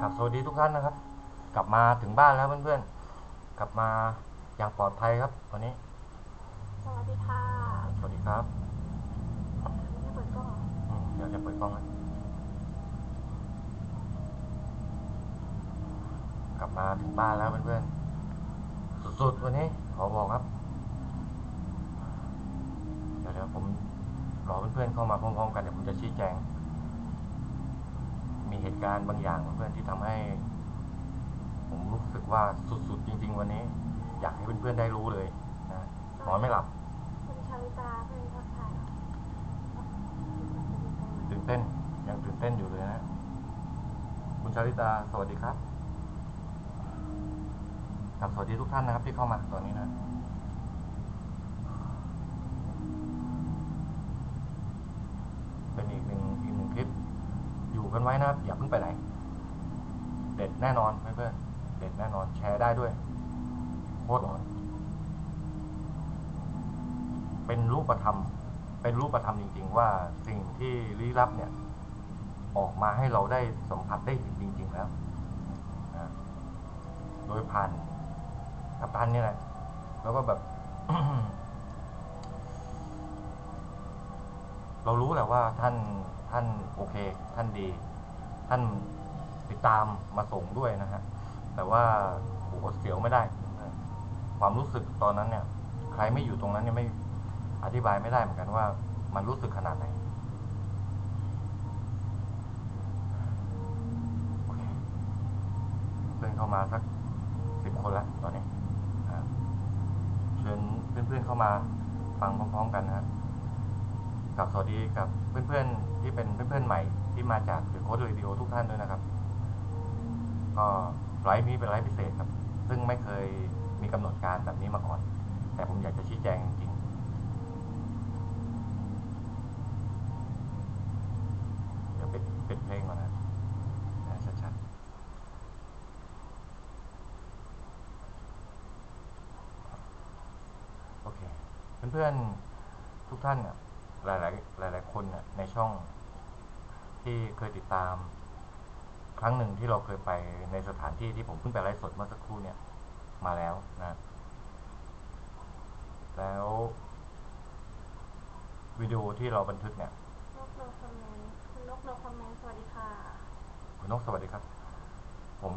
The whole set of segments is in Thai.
ครับสวัสดีทุกท่านนะครับ กลับมาถึงบ้านแล้วเพื่อนๆ กลับมาอย่างปลอดภัยครับวันนี้ สวัสดีค่ะสวัสดีครับไม่เปิดกล้องเหรออืมเดี๋ยวจะเปิดกล้องให้กลับมาถึงบ้านแล้วเพื่อนๆ สุดๆวันนี้ขอบอกครับ เดี๋ยวเดี๋ยวผมรอเพื่อนๆเข้ามาพร้อมๆ กันเดี๋ยวผมจะชี้แจง มีเหตุการณ์บางอย่างเพื่อนๆที่ทำให้ ผมรู้สึกว่าสุดๆจริง ๆ วันนี้ อยากให้เพื่อนๆได้รู้เลยนะนอนไม่หลับคุณชาลิตาเพื่อนทักทายตื่นเต้นยังตื่นเต้นอยู่เลยนะคุณชาลิตาสวัสดีครับกับสวัสดีทุกท่านนะครับที่เข้ามาตอนนี้นะเป็นอีกหนึ่งอีกหนึ่งคลิป กันไว้นะครับอย่าเพิ่งไปไหน เด็ดแน่นอนเพื่อนๆเด็ดแน่นอนแชร์ได้ด้วยโคตรอ่อนเป็นรูปธรรม เป็นรูปธรรมจริง ๆ ว่าสิ่งที่ลี้ลับเนี่ย ออกมาให้เราได้สัมผัสได้เห็นจริง ๆ แล้วนะโดยผ่านกัปตันนี่แหละแล้วก็แบบ เรารู้แหละว่าท่าน ท่านโอเค ท่านดี ท่านติดตามมาส่งด้วยนะฮะ แต่ว่าโอ้โหเสียวไม่ได้ ความรู้สึกตอนนั้นเนี่ย ใครไม่อยู่ตรงนั้นเนี่ยไม่อธิบายไม่ได้เหมือนกันว่า มันรู้สึกขนาดไหนเพื่อนเข้ามาสักสิบคนแล้วตอนนี้เชิญเพื่อนๆเข้ามาฟังพร้อมๆกันนะฮะ กับสวัสดีกับเพื่อนๆที่เป็นเพื่อนๆใหม่ที่มาจากเดอะโค้ดเรดิโอทุกท่านด้วยนะครับ ก็ไลฟ์นี้เป็นไลฟ์พิเศษครับ ซึ่งไม่เคยมีกำหนดการแบบนี้มาก่อน แต่ผมอยากจะชี้แจงจริงๆ เดี๋ยวปิดปิดเพลงก่อนนะนะชัดๆโอเค เพื่อนๆ ทุกท่านเนี่ย หลายๆหลายๆคนเนี่ยในช่องที่เคยติดตาม ครั้งหนึ่งที่เราเคยไปในสถานที่ที่ผมเพิ่งไปไลฟ์สดเมื่อสักครู่เนี่ย มาแล้วนะ แล้ววิดีโอที่เราบันทึกเนี่ยนกโนคอมเมนต์คุณนกโนคอมเมนต์สวัสดีค่ะคุณนกสวัสดีครับ ผม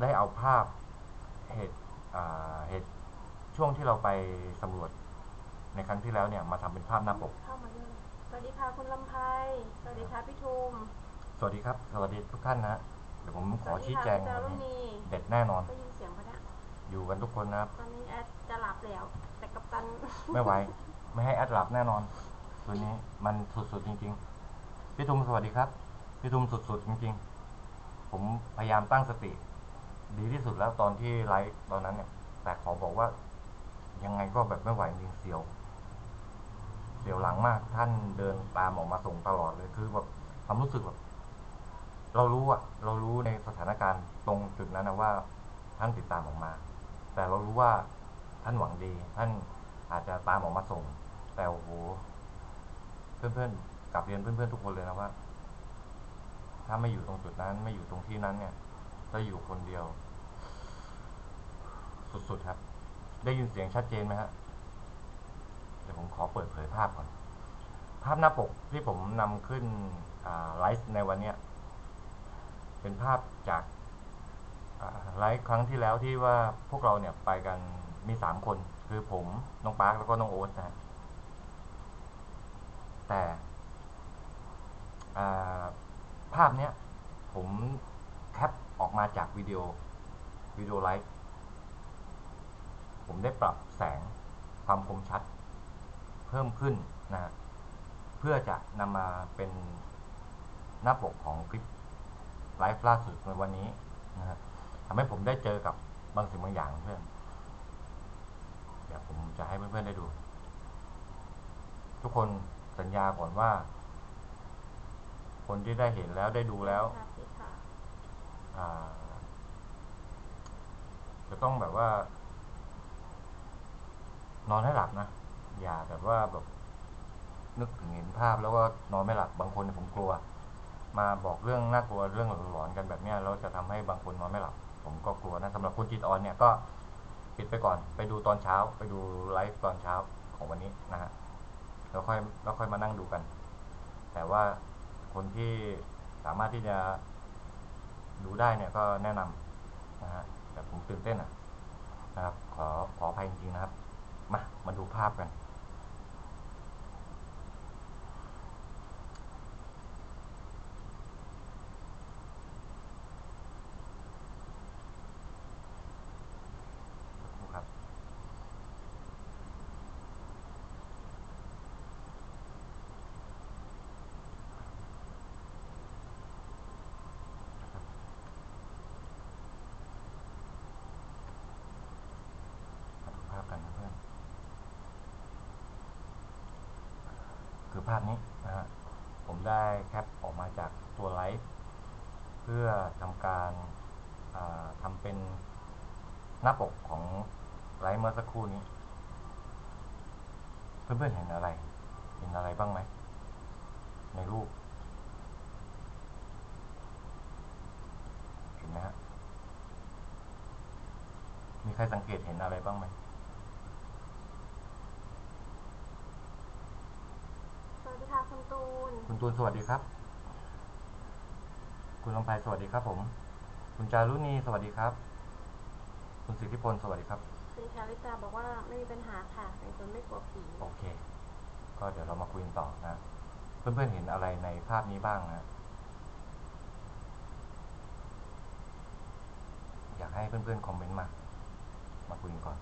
ได้เอาภาพเหตุเหตุช่วงที่เราไปสำรวจ ในครั้งที่แล้วเนี่ยมาทำเป็นภาพหน้าปกเข้ามาเลยสวัสดีค่ะคุณลำไพสวัสดีค่ะพี่ทุมสวัสดีครับ สวัสดีทุกท่านนะเดี๋ยวผมขอชี้แจงสวัสวัดีนค่ะนี้พี่จารุณีเด็ดแน่นอนได้ยินเสียงปะเนี่ยอยู่กันทุกคนนะครับตอนนี้แอดจะหลับแล้ว แต่กัปตันไม่ไหวไม่ให้แอดหลับแน่นอนตัวนี้มันสุดๆจริง ๆ พี่ทุมสวัสดีครับ พี่ทุมสุดๆจริง ๆ ผมพยายามตั้งสติ ดีที่สุดแล้วตอนที่ไลฟ์ตอนนั้นเนี่ย แต่ขอบอกว่ายังไงก็แบบไม่ไหวจริงๆเสียว เสียวหลังมาก ท่านเดินตามออกมาส่งตลอดเลย คือแบบความรู้สึกแบบเรารู้อะเรารู้ในสถานการณ์ตรงจุดนั้นนะว่า ท่านติดตามออกมา แต่เรารู้ว่าท่านหวังดี ท่านอาจจะตามออกมาส่ง แต่โอ้โหเพื่อนๆกลับเรียนเพื่อนๆทุกคนเลยนะว่า ถ้าไม่อยู่ตรงจุดนั้น ไม่อยู่ตรงที่นั้นเนี่ยจะอยู่คนเดียว สุดๆครับ ได้ยินเสียงชัดเจนไหมฮะ เดี๋ยวผมขอเปิดเผยภาพก่อน ภาพหน้าปกที่ผมนำขึ้นไลฟ์ในวันนี้เป็นภาพจากไลฟ์ครั้งที่แล้วที่ว่าพวกเราเนี่ยไปกันมีสามคน คือผมน้องปาร์คแล้วก็น้องโอ๊ตนะฮะแต่ภาพเนี้ยผมแคปออกมาจากวิดีโอวิดีโอไลฟ์ผมได้ปรับแสงความคมชัด เพิ่มขึ้นนะเพื่อจะนำมาเป็นหน้าปกของคลิปไลฟ์ล่าสุดในวันนี้นะทำให้ผมได้เจอกับบางสิ่งบางอย่างเพื่อนเดี๋ยวผมจะให้เพื่อนๆได้ดู ทุกคนสัญญาก่อนว่า คนที่ได้เห็นแล้วได้ดูแล้วจะต้องแบบว่า นอนให้หลับนะ อย่าแบบว่าแบบนึกถึงเห็นภาพแล้วก็นอนไม่หลับบางคนผมกลัว มาบอกเรื่องน่ากลัวเรื่องหลอนๆกันแบบนี้ยแล้วจะทำให้บางคนนอนไม่หลับ ผมก็กลัวนะสำหรับคนจิตอ่อนเนี่ยก็ปิดไปก่อน ไปดูตอนเช้า ไปดูไลฟ์ตอนเช้าของวันนี้นะฮะแล้วค่อยแล้วค่อยมานั่งดูกัน แต่ว่าคนที่สามารถที่จะดูได้เนี่ยก็แนะนำนะฮะแต่ผมตื่นเต้นอะนะครับขอขออภัยจริงๆนะครับ มามาดูภาพกัน ครับ มาดูภาพกันนะเพื่อน คือภาพนี้นะฮะผมได้แคปออกมาจากตัวไลฟ์เพื่อทำการาทำเป็นหน้าปกของไลฟ์เมื่อสักครู่นี้ เพื่อนๆเห็นอะไร เห็นอะไรบ้างไหม ในรูป เห็นไหมฮะมีใครสังเกตเห็นอะไรบ้างไหม สวัสดี ค่ะคุณตูน คุณตูนสวัสดีครับ คุณลำไพสวัสดีครับผม คุณจารุณีสวัสดีครับ คุณสิทธิพลสวัสดีครับคุณชาลิตาบอกว่าไม่มีปัญหาค่ะเป็นคนไม่กลัวผีโอเค ก็เดี๋ยวเรามาคุยกันต่อนะ เพื่อนๆเห็นอะไรในภาพนี้บ้างนะ อยากให้เพื่อนๆคอมเมนต์มา มาคุยกันก่อน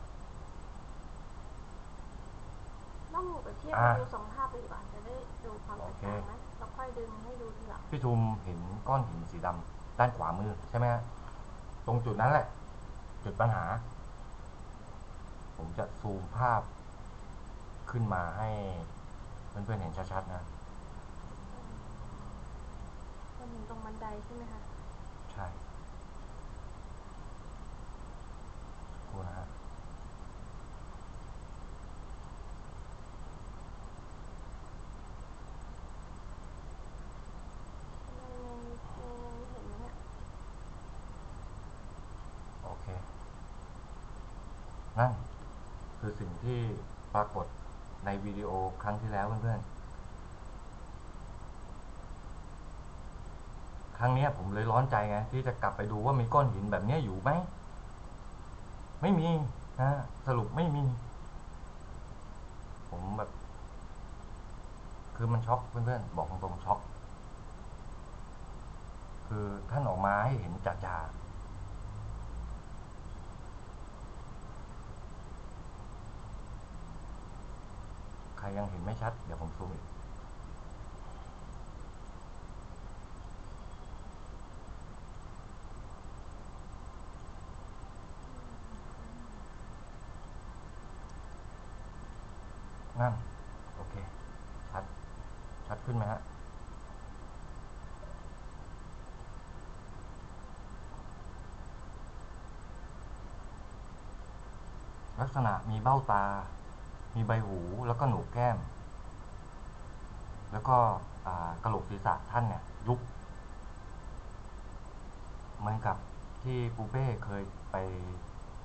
ต้องเปรียบเทียบอ่าดูสองภาพเลยดีกว่าจะได้ดูความแตกต่างไหมเราค่อยดึงให้ดูทีหลังพี่ทุมเห็นก้อนหินสีดำด้านขวามือใช่ไหมฮะตรงจุดนั้นแหละ จุดปัญหา ผมจะซูมภาพขึ้นมาให้เพื่อนๆเห็นชัดๆนะ มันเห็นตรงบันไดใช่ไหมคะ ใช่สักครู่นะฮะ ในในในเห็นไหมเนี่ย โอเค นั่น คือสิ่งที่ปรากฏในวิดีโอครั้งที่แล้วเพื่อนๆ ครั้งนี้ผมเลยร้อนใจไงที่จะกลับไปดูว่ามีก้อนหินแบบนี้อยู่ไหม ไม่มีนะสรุปไม่มี ผมแบบ คือมันช็อกเพื่อนๆ บอกตรงๆช็อก คือท่านออกมาให้เห็นจ่าๆ ใคร ยังเห็นไม่ชัด เดี๋ยวผมซูมอีกนั่นโอเค ชัด ชัดขึ้นไหมฮะลักษณะมีเบ้าตา มีใบหูแล้วก็หนูแก้ม แล้วก็กระโหลกศีรษะท่านเนี่ยยุบเหมือนกับที่ปูเป้เคยไป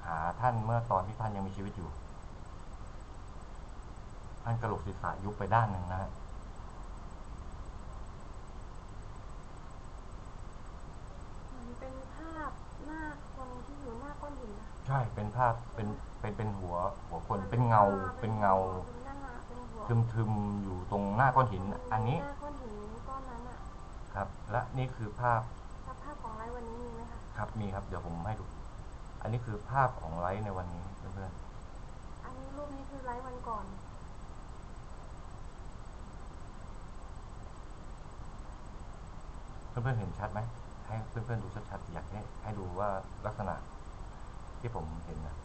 หาท่านเมื่อตอนที่ท่านยังมีชีวิตอยู่ท่านกระโหลกศีรษะยุบไปด้านหนึ่งนะฮะ เหมือนเป็นภาพหน้าคนที่อยู่หน้าก้อนหินนะ ใช่เป็นภาพเป็นเป็นเป็นหัวหัวคนเป็นเงาเป็นเงาเป็นหน้าเป็นหัวทึมๆอยู่ตรงหน้าก้อนหิน อันนี้หน้าก้อนหินก้อนนั้นอะครับ และนี่คือภาพถ้าภาพของไลฟ์วันนี้มีไหมคะครับมีครับเดี๋ยวผมให้ดู อันนี้คือภาพของไลฟ์ในวันนี้เพื่อนอันนี้รูปนี้คือไลฟ์วันก่อน ๆเพื่อนๆเห็นชัดไหมให้เพื่อนๆดูชัดๆอยากให้ให้ดูว่าลักษณะ ที่ผมเห็นนะ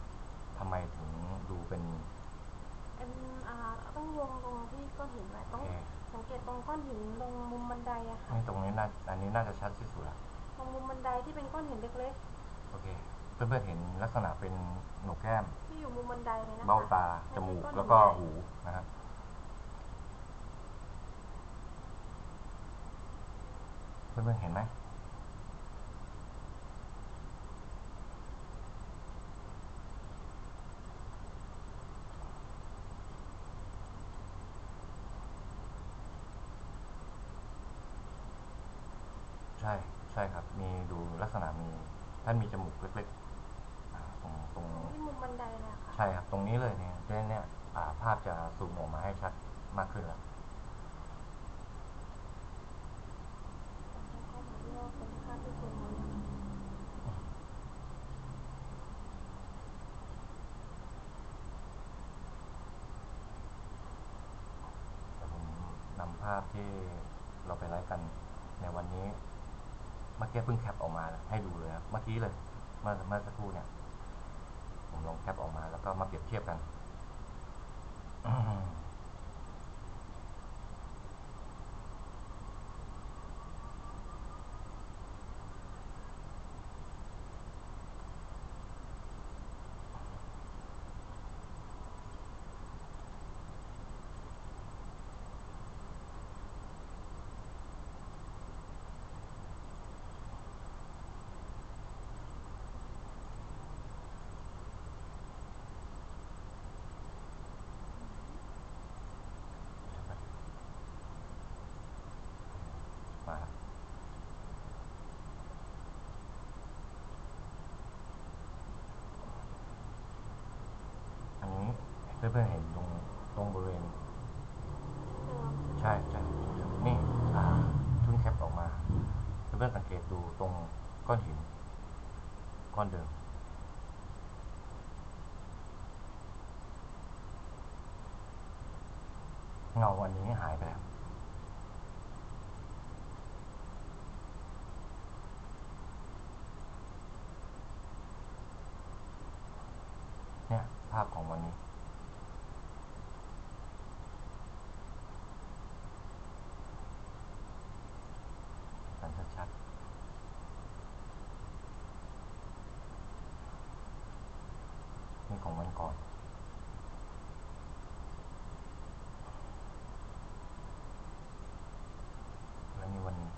ทำไมถึงดูเป็นเป็นอ่าต้องวงตรงที่ก้อนหินไว้โอต้องเคสังเกตตรงก้อนหินตรงมุมบันไดอะค่ะนี่ตรงนี้น่าอันนี้น่าจะชัดที่สุดละตรงมุมบันไดที่เป็นก้อนหินเล็กโอเค เพื่อนๆเห็นลักษณะเป็นโหนกแก้ม ๆ ที่อยู่มุมบันไดเลยนะคะเบ้าตาไใช่จมูกก้อนหินแล้วก็ใหญ่หูนะครับเเพื่อนๆเห็นไหม ใช่ใช่ครับ มีดูลักษณะมี ท่านมีจมูกเล็กๆอ่าตรงตรง ที่มุมบันไดเลยค่ะ ใช่ครับ ตรงนี้เลยเนี่ยเดนเนี่ยอ่าภาพจะซูมออกมาให้ชัดมากขึ้นแล้ว แล้วก็เหมือนเรียกว่าเป็นภาพที่สวยงามเลยค่ะเดี๋ยวผมนำภาพที่เราไปไลฟ์กันในวันนี้เมื่อกี้เพิ่งแคปออกมาให้ดูเลยครับเมื่อกี้เลยเมื่อเมื่อสักครู่เนี่ย ผมลองแคปออกมาแล้วก็มาเปรียบเทียบกัน เพื่อนๆเห็นตรงตรงบริเวณใช่ใช่นี่อ่าเพิ่งแคปออกมาเพื่อนๆสังเกตดูตรงก้อนหิน ก้อนเดิมเงาวันนี้หายไปแล้วเนี่ยภาพของวันนี้ชัดๆนี่ ของวันก่อน และนี่วันนี้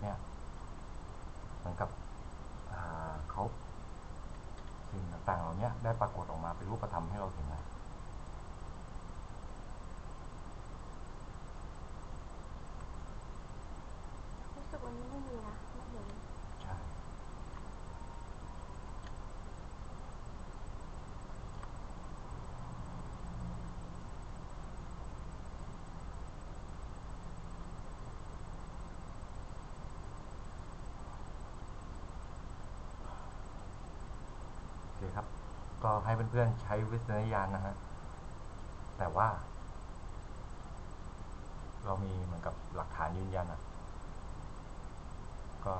เนี่ยเหมือนกับเขาสิ่งต่างๆเหล่านี้ได้ปรากฏออกมาเป็นรูปธรรมให้เราเห็นนะรู้สึกวันนี้ไม่มีนะไม่เห็น ใช่ ครับ ก็ให้เพื่อนๆใช้วิจารณญาณนะฮะแต่ว่า เรามีเหมือนกับหลักฐานยืนยันอะก็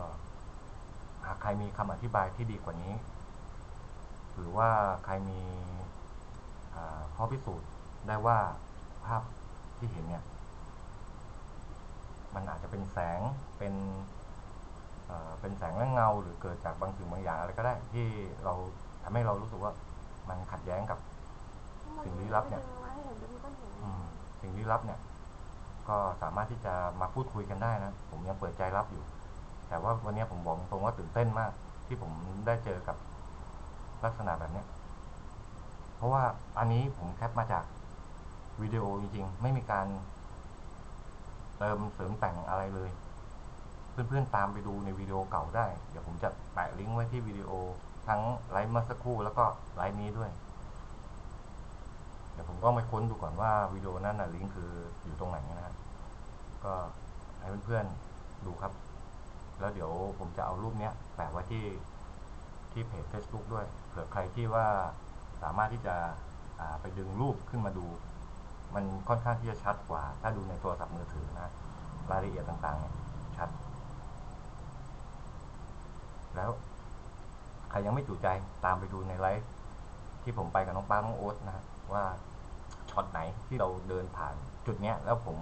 หากใครมีคำอธิบายที่ดีกว่านี้ หรือว่าใครมีข้อพิสูจน์ได้ว่าภาพที่เห็นเนี่ย มันอาจจะเป็นแสงเป็นเป็นแสงและเงาหรือเกิดจากบางสิ่งบางอย่างอะไรก็ได้ที่เรา ทำให้เรารู้สึกว่ามันขัดแย้งกับ สิ่งลี้ลับเนี่ยไม่ดึงมาให้เห็นเป็นก้อนหินอืมสิ่งลี้ลับเนี่ย ก็สามารถที่จะมาพูดคุยกันได้นะ ผมยังเปิดใจรับอยู่ แต่ว่าวันนี้ผมบอกตรงว่าตื่นเต้นมาก ที่ผมได้เจอกับลักษณะแบบเนี้ยเพราะว่าอันนี้ผมแคปมาจากวิดีโอจริงๆ ไม่มีการเติมเสริมแต่งอะไรเลย เพื่อนๆตามไปดูในวิดีโอเก่าได้ เดี๋ยวผมจะแปะลิงก์ไว้ที่วิดีโอ ทั้งไลฟ์เมื่อสักครู่แล้วก็ไลฟ์นี้ด้วย เดี๋ยวผมก็ไปค้นดูก่อนว่าวิดีโอนั้นนะลิงก์คืออยู่ตรงไหนนะฮะก็ให้เพื่อนๆดูครับ แล้วเดี๋ยวผมจะเอารูปเนี้ยแปะไว้ที่ที่เพจ Facebook ด้วย เผื่อใครที่ว่าสามารถที่จะไปดึงรูปขึ้นมาดู มันค่อนข้างที่จะชัดกว่า ถ้าดูในโทรศัพท์มือถือนะรายละเอียดต่างๆ ชัด แล้ว ใครยังไม่จุใจตามไปดูในไลฟ์ที่ผมไปกับน้องป้าน้องโอ๊ตนะฮะว่าช็อตไหนที่เราเดินผ่านจุดเนี้ย แล้วผม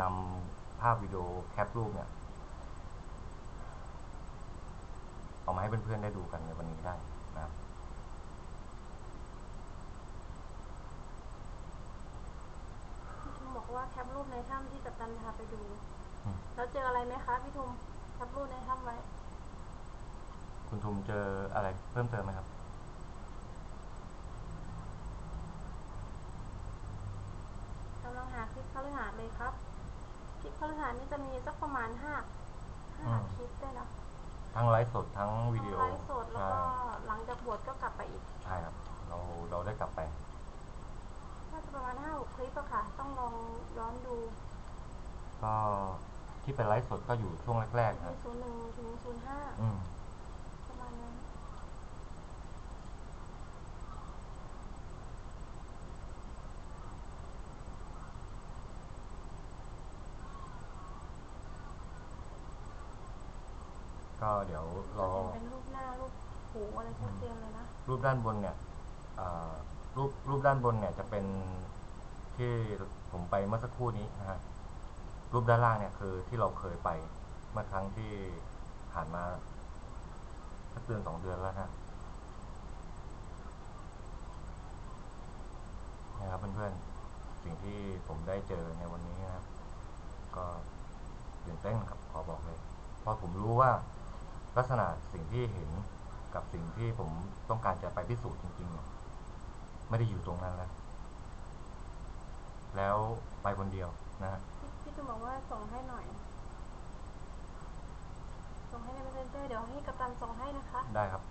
นำภาพวิดีโอแคปรูปเนี่ยเอามาให้เพื่อนๆได้ดูกันในวันนี้ได้นะครับพี่ทุมบอกว่าแคปรูปในถ้ำที่กัปตันพาไปดูอืมแล้วเจออะไรไหมคะพี่ทุมแคปรูปในถ้ำไว้ คุณทุมเจออะไรเพิ่มเติมไหมครับ กำลังหาคลิปคฤหาสน์เลยครับ คลิปคฤหาสน์นี่จะมีสักประมาณห้าห้าอืมคลิปด้วยนะทั้งไลฟ์สดทั้งวิดีโอไลฟ์สดแล้วใช่ก็หลังจากบวชก็กลับไปอีก ใช่ครับ เราเราได้กลับไป น่าจะประมาณห้าหกคลิปอะค่ะ ต้องลองย้อนดู ก็ที่เป็นไลฟ์สดก็อยู่ช่วงแรกๆมีครับศูนย์หนึ่งถึงศูนย์ห้าอืมประ มาณนั้นก็เดี๋ยวรจะอเห็นเป็นรูปหน้ารูปหูอะไรชัดเจนเลยนะ รูปด้านบนเนี่ยอ่ารูปรูปด้านบนเนี่ยจะเป็นที่ผมไปเมื่อสักครู่นี้นะฮะรูปด้านล่างเนี่ยคือที่เราเคยไปเมื่อครั้งที่ผ่านมา สักเดือนสองเดือนแล้วนะนะครับเพื่อนๆ สิ่งที่ผมได้เจอในวันนี้นะครับ ก็ตื่นเต้นครับขอบอกเลย เพราะผมรู้ว่าลักษณะสิ่งที่เห็นกับสิ่งที่ผมต้องการจะไปพิสูจน์จริงๆ ไม่ได้อยู่ตรงนั้นแล้ว แล้วไปคนเดียวนะฮะพี่พี่จุมบอกว่าส่งให้หน่อย ส่งให้ใน messenger เดี๋ยวให้กัปตันส่งให้นะคะได้ครับ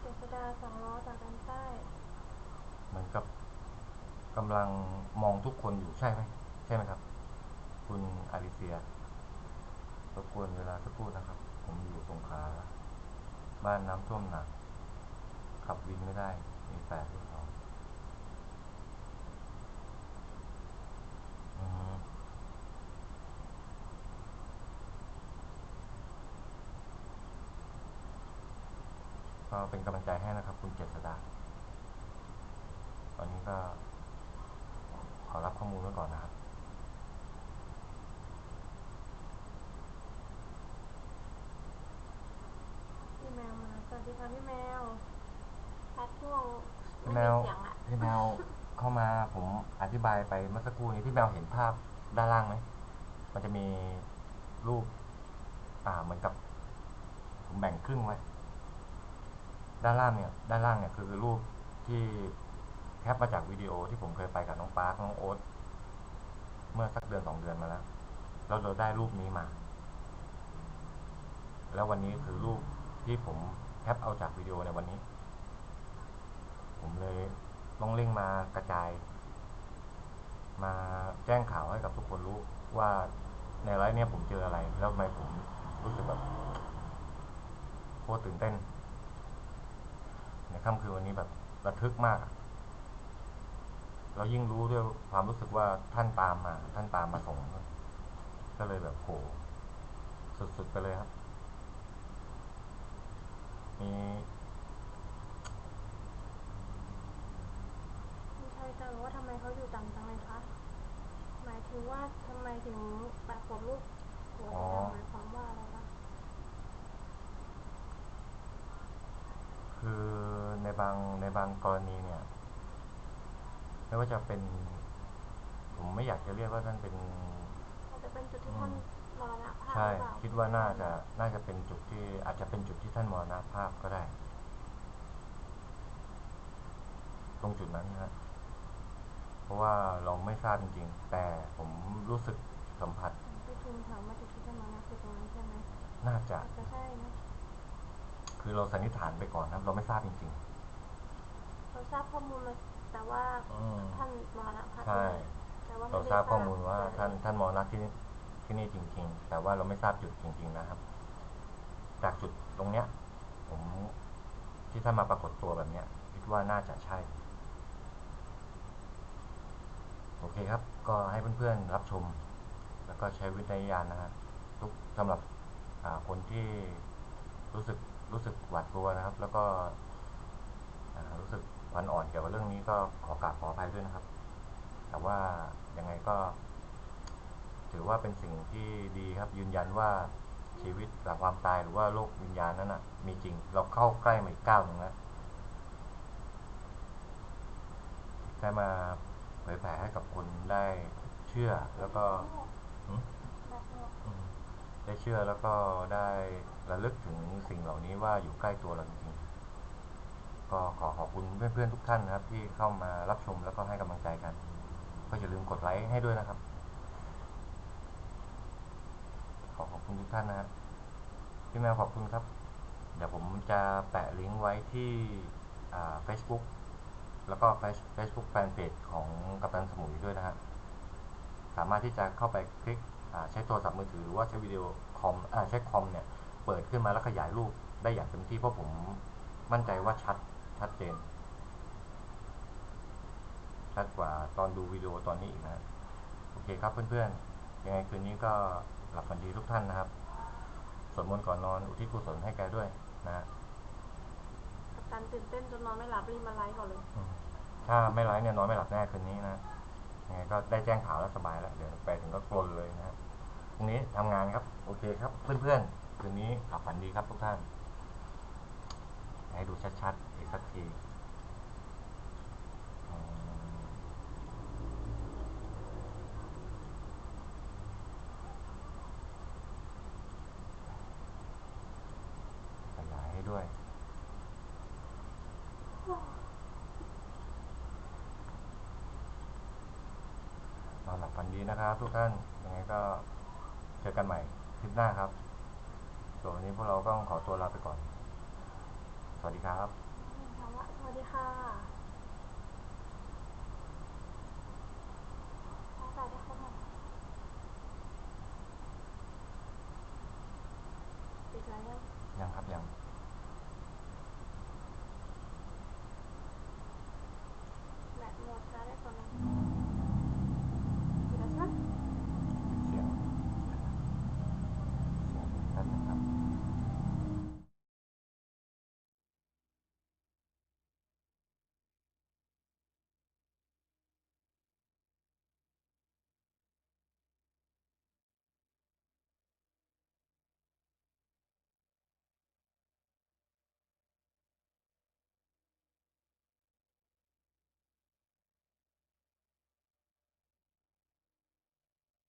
เจษดาสองล้อจากด้านใต้เหมือนกับกำลังมองทุกคนอยู่ใช่ไหมใช่ไหมครับ คุณอาริเซียรบกวนเวลาสักครู่นะครับ ผมอยู่สงขลาบ้านน้ำท่วมหนักขับวินไม่ได้มีแปดลูกน้อง ก็เป็นกำลังใจให้นะครับ คุณเจษดา ตอนนี้ก็ ขอรับข้อมูลไว้ก่อนนะครับพี่แมวมาสวัสดีค่ะพี่แมวพัดช่วงพี่ไม่แมมีวเสียงอะพี่แมวเข้ามาผมอธิบายไปเมื่อสักครู่นี้พี่แมวเห็นภาพด้านล่างไหมมันจะมีรูปอ่าเหมือนกับ ผมแบ่งครึ่งไว้ ด้านล่างเนี่ยด้านล่างเนี่ยคือรูปที่แคปมาจากวิดีโอที่ผมเคยไปกับน้องปาร์คน้องโอ๊ตเมื่อสักเดือนสองเดือนมาแล้วแล้วเราได้รูปนี้มา แล้ววันนี้คือรูปที่ผมแคปเอาจากวิดีโอในวันนี้ ผมเลยต้องเร่งมากระจาย มาแจ้งข่าวให้กับทุกคนรู้ว่าในไลฟ์เนี่ยผมเจออะไร แล้วทำไมผมรู้สึกแบบโคตรตื่นเต้น ในค่ำคืนวันนี้แบบระทึกมากอะเรายิ่งรู้ด้วยความรู้สึกว่าท่านตามมา ท่านตามมาส่งด้วยก็เลยแบบโหสุดๆไปเลยครับมีคุณชายตาบอกว่าทำไมเขาอยู่ต่ำจังเลยคะหมายถึงว่าทำไมถึงปรากฏรูปหัวอ๋อดำๆหมายความว่าอะไรคะ คือในบางในบางกรณีเนี่ย ไม่ว่าจะเป็น ผมไม่อยากจะเรียกว่าท่านเป็นอาจจะเป็นจุดที่อืมท่านมรณภาพใช่หรือเปล่าคิดว่าน่าจะน่าจะเป็นจุดที่ อาจจะเป็นจุดที่ท่านมรณภาพก็ได้ ตรงจุดนั้นนะฮะเพราะว่าเราไม่ทราบจริงๆ แต่ผมรู้สึกสัมผัสพี่ทุมถามว่าจุดที่ท่านมรณภาพคือตรงนั้นใช่ไหมน่าจะอาจจะใช่นะ คือเราสันนิษฐานไปก่อนนะครับเราไม่ทราบจริงเราทราบข้อมูลมาแต่ว่าๆอืม ท่านมรณภาพใช่ แต่ว่าไม่เราได้ทราบข้อมูลว่าเกิดท่านท่านมรณะที่นี่ที่นี่จริง ๆ แต่ว่าเราไม่ทราบจุดจริง ๆ นะครับ จากจุดตรงเนี้ย ผมที่ท่านมาปรากฏตัวแบบเนี้ยคิดว่าน่าจะใช่ โอเคครับ ก็ให้เพื่อนๆรับชม แล้วก็ใช้วิจารณญาณนะฮะทุกสำหรับอ่าคนที่รู้สึก รู้สึกหวาดกลัวนะครับ แล้วก็รู้สึกวันอ่อนเกี่ยวกับเรื่องนี้ก็ขอกราบขออภัยด้วยนะครับ แต่ว่ายังไงก็ ถือว่าเป็นสิ่งที่ดีครับ ยืนยันว่าชีวิตหลังความตายหรือว่าโลกวิญญาณนั้นนะมีจริง เราเข้าใกล้มาอีกก้าวหนึ่งแล้วแค่มาเผยแผ่ให้กับคนได้เชื่อแล้วก็หืม แบบหมด อืม ได้เชื่อแล้วก็ได้ระลึกถึงสิ่งเหล่านี้ว่าอยู่ใกล้ตัวเราจริงๆ ก็ขอขอบคุณเพื่อนๆทุกท่านนะครับ ที่เข้ามารับชมแล้วก็ให้กำลังใจกัน ก็อย่าลืมกดไลค์ให้ด้วยนะครับ ขอขอบคุณทุกท่านนะครับพี่แมวขอบคุณครับ เดี๋ยวผมจะแปะลิงก์ไว้ที่อ่า Facebook แล้วก็ Face- Facebook Fanpage ของกัปตันสมุยด้วยนะฮะสามารถที่จะเข้าไปคลิก ใช้โทรศัพท์มือถือหรือว่าใช้วิดีโอคอมอ่าใช้คอมเนี่ยเปิดขึ้นมาแล้วขยายรูปได้อย่างเต็มที่เพราะผมมั่นใจว่าชัดชัดเจน ชัดกว่าตอนดูวิดีโอตอนนี้อีกนะฮะโอเคครับเพื่อนๆ ยังไงคืนนี้ก็หลับฝันดีทุกท่านนะครับสวดมนต์ก่อนนอนอุทิศกุศลให้แกด้วยนะฮะกัปตันตื่นเต้นจนนอนไม่หลับรีบมาไลฟ์ก่อนเลยอืมถ้าไม่ไลฟ์เนี่ยนอนไม่หลับแน่คืนนี้นะ ยังไงก็ได้แจ้งข่าวแล้วสบายแล้ว เดี๋ยวไปถึงก็กลนเลยนะฮะพรุ่งนี้ทำงานครับ โอเคครับ เพื่อนๆคืนนี้หลับฝันดีครับทุกท่าน ให้ดูชัดๆอีกสักทีอืมขยายให้ด้วย นอนหลับฝัน ดีนะครับทุกท่าน ยังไงก็เจอกันใหม่คลิปหน้าครับ ส่วนวันนี้พวกเราก็ต้องขอตัวลาไปก่อน สวัสดีครับถามว่าสวัสดีค่ะขอสายได้เข้ามาปิดไลฟ์ยังยังครับยัง